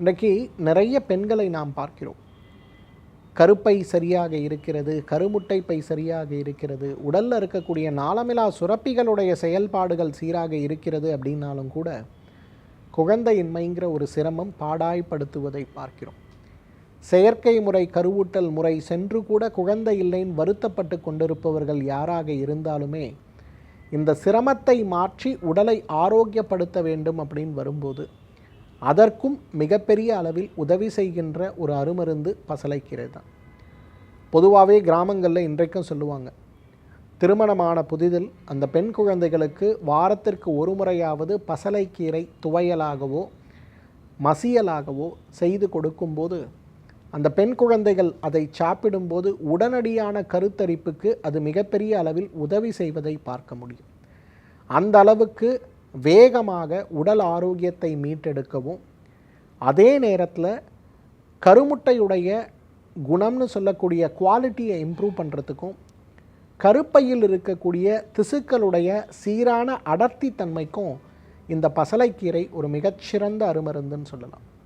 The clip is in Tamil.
இன்றைக்கி நிறைய பெண்களை நாம் பார்க்கிறோம். கருப்பை சரியாக இருக்கிறது கருமுட்டை பை சரியாக இருக்கிறது உடலில் இருக்கக்கூடிய நாளமிலா சுரப்பிகளுடைய செயல்பாடுகள் சீராக இருக்கிறது அப்படின்னாலும் கூட குழந்தையின்மைங்கிற ஒரு சிரமம் பாடாய்ப்படுத்துவதை பார்க்கிறோம். செயற்கை முறை கருவூட்டல் முறை சென்று கூட குழந்தை இல்லைன்னு வருத்தப்பட்டு கொண்டிருப்பவர்கள் யாராக இருந்தாலுமே இந்த சிரமத்தை மாற்றி உடலை ஆரோக்கியப்படுத்த வேண்டும் அப்படின்னு வரும்போது அதற்கும் மிகப்பெரிய அளவில் உதவி செய்கின்ற ஒரு அருமருந்து பசலைக்கீரை தான் பொதுவாகவே கிராமங்களில் இன்றைக்கும் சொல்லுவாங்க திருமணமான புதிதில் அந்த பெண் குழந்தைகளுக்கு வாரத்திற்கு ஒரு முறையாவது பசலைக்கீரை துவையலாகவோ மசியலாகவோ செய்து கொடுக்கும்போது அந்த பெண் குழந்தைகள் அதை சாப்பிடும்போது உடனடியான கருத்தரிப்புக்கு அது மிகப்பெரிய அளவில் உதவி செய்வதை பார்க்க முடியும். அந்த அளவுக்கு வேகமாக உடல் ஆரோக்கியத்தை மீட்டெடுக்கவும் அதே நேரத்தில் கருமுட்டையுடைய குணம்னு சொல்லக்கூடிய குவாலிட்டியை இம்ப்ரூவ் பண்ணுறதுக்கும் கருப்பையில் இருக்கக்கூடிய திசுக்களுடைய சீரான அடர்த்தி தன்மைக்கும் இந்த பசலைக்கீரை ஒரு மிகச்சிறந்த அருமருந்துன்னு சொல்லலாம்.